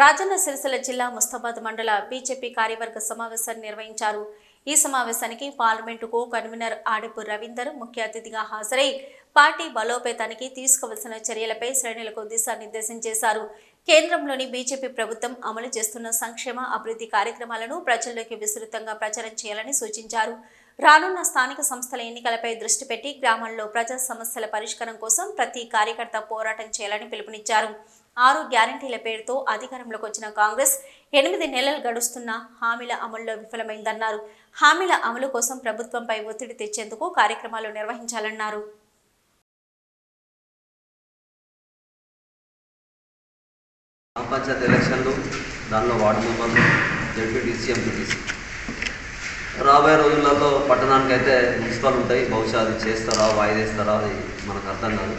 రాజన్న సిరిసిల్ల జిల్లా ముస్తాబాద్ మండల బీజేపీ కార్యవర్గ సమావేశాన్ని నిర్వహించారు. ఈ సమావేశానికి parliament co convener Adapu Ravinder ముఖ్య అతిథిగా హాజరై పార్టీ బలోపేతానికి తీసుకోవలసిన చర్యలపై శ్రేణులకు దిశానిర్దేశం చేశారు. కేంద్రంలోని బీజేపీ ప్రభుత్వం అమలు చేస్తున్న సంక్షేమ అభివృద్ధి కార్యక్రమాలను ప్రజల్లోకి విస్తృతంగా ప్రచారం చేయాలని సూచించారు. రానున్న స్థానిక సంస్థల ఎన్నికలపై దృష్టి పెట్టి గ్రామాల్లో ప్రజా సమస్యల పరిష్కారం కోసం ప్రతి కార్యకర్త పోరాటం చేయాలని పిలుపునిచ్చారు. ఆరు గ్యారంటీల పేరుతో అధికారంలోకి వచ్చిన కాంగ్రెస్ ఎనిమిది నెలలు గడుస్తున్న హామీల అమల్లో విఫలమైందన్నారు. హామీల అమలు కోసం ప్రభుత్వంపై ఒత్తిడి తెచ్చేందుకు కార్యక్రమాలు నిర్వహించాలన్నారు. గ్రామ పంచాయతీ ఎలక్షన్లు దానిలో వార్డు మెంబర్లు జడ్పీటీసీ ఎంపీటీసీ రాబోయే రోజులలో పట్టణానికి అయితే మున్సిపల్ ఉంటాయి. బహుశా అది చేస్తారా వాయిదేస్తారా అది మనకు అర్థం కాదు.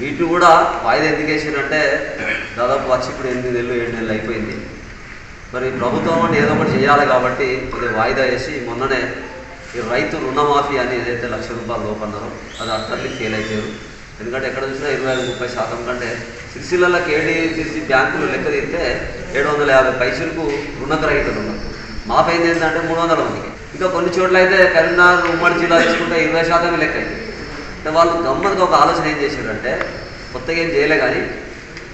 వీటిని కూడా వాయిదా ఎందుకు వేసారంటే దాదాపు వచ్చి ఇప్పుడు ఎనిమిది నెలలు ఏడు నెలలు అయిపోయింది. మరి ప్రభుత్వం అంటే ఏదో ఒకటి చేయాలి కాబట్టి ఇది వాయిదా వేసి మొన్ననే ఈ రైతు రుణమాఫీ అని ఏదైతే లక్ష రూపాయలు లోపన్నారో అది అట్టర్లీ ఫెయిల్ అయిపోయారు. ఎందుకంటే ఎక్కడ చూసినా ఇరవై ఐదు ముప్పై శాతం కంటే సిరిసిల్లకి ఏడీసీసీ బ్యాంకులు లెక్క తీస్తే ఏడు వందల యాభై పైసలకు రుణగ్రహీతలు ఉన్నారు. మా అయింది ఏంటంటే మూడు వందల మందికి ఇంకా కొన్ని చోట్ల అయితే కరీంనగర్ ఉమ్మడి జిల్లా తీసుకుంటే ఇరవై శాతం లెక్క అయింది అంటే వాళ్ళు గమ్మత్తుగా ఒక ఆలోచన ఏం చేశారంటే కొత్తగా ఏం చేయలే కానీ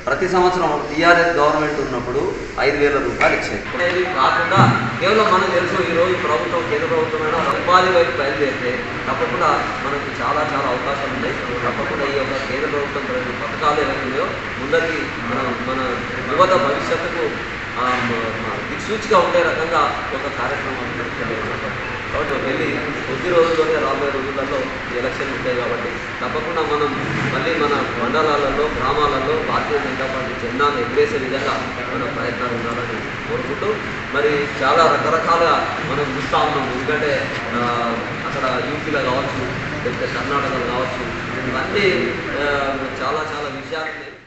ప్రతి సంవత్సరం టీఆర్ఎస్ గవర్నమెంట్ ఉన్నప్పుడు ఐదు వేల రూపాయలు ఇచ్చేది. అనేది కాకుండా కేవలం మనం తెలుసు ఈ రోజు ప్రభుత్వం కేంద్ర ప్రభుత్వమైన ఉపాధి వైపు బయలుదేరితే తప్పకుండా మనకు చాలా చాలా అవకాశాలు ఉన్నాయి. తప్పకుండా ఈ యొక్క కేంద్ర ప్రభుత్వం పథకాలు పథకాలు ఏవైతున్నాయో ముందరికి మన మన యువత భవిష్యత్తుకు దిక్సూచిగా ఉండే రకంగా ఒక కార్యక్రమం కాబట్టి వెళ్ళి కొద్ది రోజుల్లోనే రాబోయే రోజులలో ఎలక్షన్ ఉంటాయి కాబట్టి తప్పకుండా మనం మళ్ళీ మన మండలాలలో గ్రామాలలో భారతీయ జనతా పార్టీ జెండాను ఎగిరేసే విధంగా మన ప్రయత్నాలు ఉండాలని కోరుకుంటూ మరి చాలా రకరకాలుగా మనం చూస్తూ ఉన్నాం. ఎందుకంటే అక్కడ యూపీలో కావచ్చు లేకపోతే కర్ణాటకలో కావచ్చు ఇవన్నీ చాలా చాలా విషయాలు